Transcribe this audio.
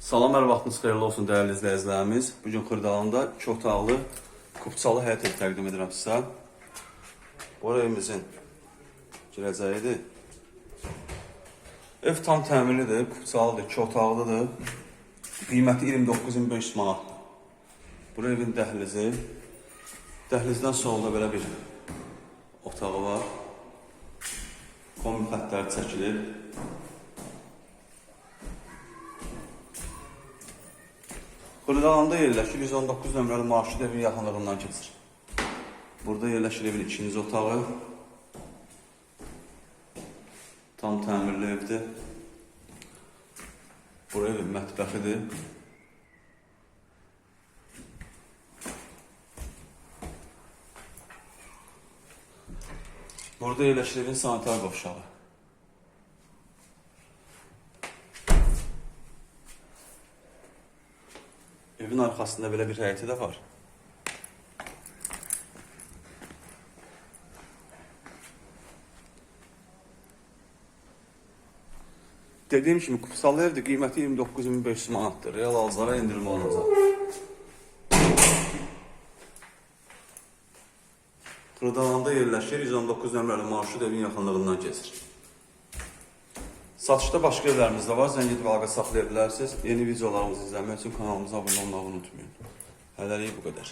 Salam, hər vaxtınız xeyirli olsun dəyərli izləyicilərimiz. Bu gün Xırdalanda iki otaqlı kupçalı həyət evi təqdim edirəm sizə. Bu evimizin girəcəyidir. Ev tam təmirlidir, kupçalıdır, iki otaqlıdır. Qiyməti 29500 manat. Bu evin dəhlizi. Dəhlizdən solda belə bir otağı var. Kombi xəttləri çəkilir. Xırdalanda yerləşir, 119 nömrəli marşrut evin yaxınlığından keçir. Burada yerləşir evin ikinci otağı. Tam təmirli evdir. Bu evin mətbəxidir. Burada yerləşir evin sanitar qovşağı. Evin arxasında belə bir həyəti də var. Dediyim kimi kupsallı evdir, qiyməti 29500 manatdır. Real alıcılara endirim olunacaq. Xırdalanda yerləşir, 119 nömrəli marşrut evin yaxınlığından keçir. Satışda başqa evlərimiz də var, zəng edib əlaqə saxlaya. Yeni videolarımızı izləmək üçün kanalımıza abunə olmağı unutmayın. Hələlik bu qədər.